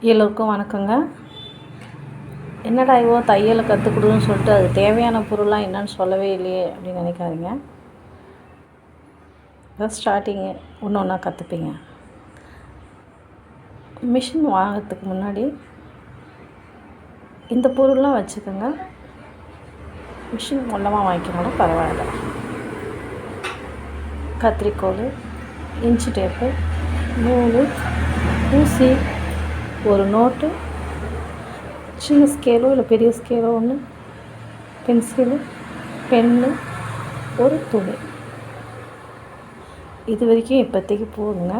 எல்லோருக்கும் வணக்கங்க. என்னடா இவோ தையலை கற்றுக் கொடுன்னு சொல்லிட்டு அது தேவையான பொருள்லாம் என்னன்னு சொல்லவே இல்லையே அப்படின்னு நினைக்காதீங்க. இதான் ஸ்டார்டிங்கு ஒன்று ஒன்றா கற்றுப்பீங்க மிஷின் வாங்கிறதுக்கு முன்னாடி இந்த பொருள்லாம் வச்சுக்கோங்க. மிஷின் மூலமாக வாங்கிக்கணும் பரவாயில்ல. கத்திரிக்கோல் இன்ச்சு டேப்பு நூல் ஊசி ஒரு நோட்டு சின்ன ஸ்கேலோ இல்லை பெரிய ஸ்கேலோ ஒன்று பென்சிலு பென்னு ஒரு துணி. இது வரைக்கும் இப்போதைக்கு போதுங்க.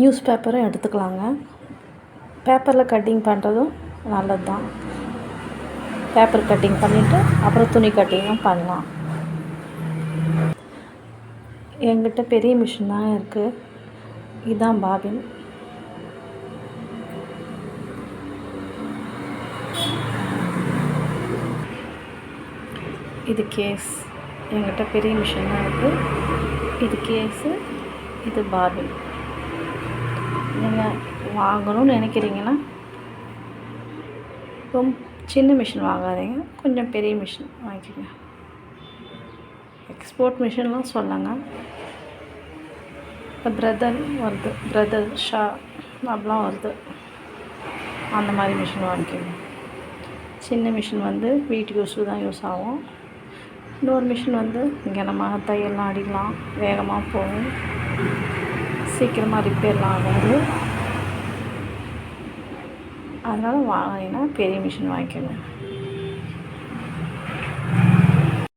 நியூஸ் பேப்பரும் எடுத்துக்கலாங்க. பேப்பரில் கட்டிங் பண்ணுறதும் நல்லது தான் பேப்பர் கட்டிங் பண்ணிவிட்டு அப்புறம் துணி கட்டிங்கும் பண்ணலாம். என்கிட்ட பெரிய மிஷின் தான் இருக்குது இதுதான் பாபின். இது கேஸ். என்கிட்ட பெரிய மிஷின் தான் இருக்குது இது கேஸு இது பாபின். நீங்கள் வாங்கணும்னு நினைக்கிறீங்கன்னா ரொம்ப சின்ன மிஷின் வாங்காதீங்க. கொஞ்சம் பெரிய மிஷின் வாங்கிக்கோங்க. எக்ஸ்போர்ட் மிஷின்லாம் சொல்லுங்கள் பிரதர் வருது. பிரதர் ஷா அப்படிலாம் வருது. அந்த மாதிரி மிஷின் வாங்கிக்கோங்க சின்ன மிஷின் வந்து வீட்டுக்கு யூஸுக்கு தான் யூஸ் ஆகும். இன்னொரு மிஷின் வந்து இங்கே நம்ம தையல்லாம் அடிக்கலாம். வேகமாக போகும். சீக்கிரமாக ரிப்பேர்லாம் ஆகாது. அதனால் வாங்கினா பெரிய மிஷின் வாங்கிக்கோங்க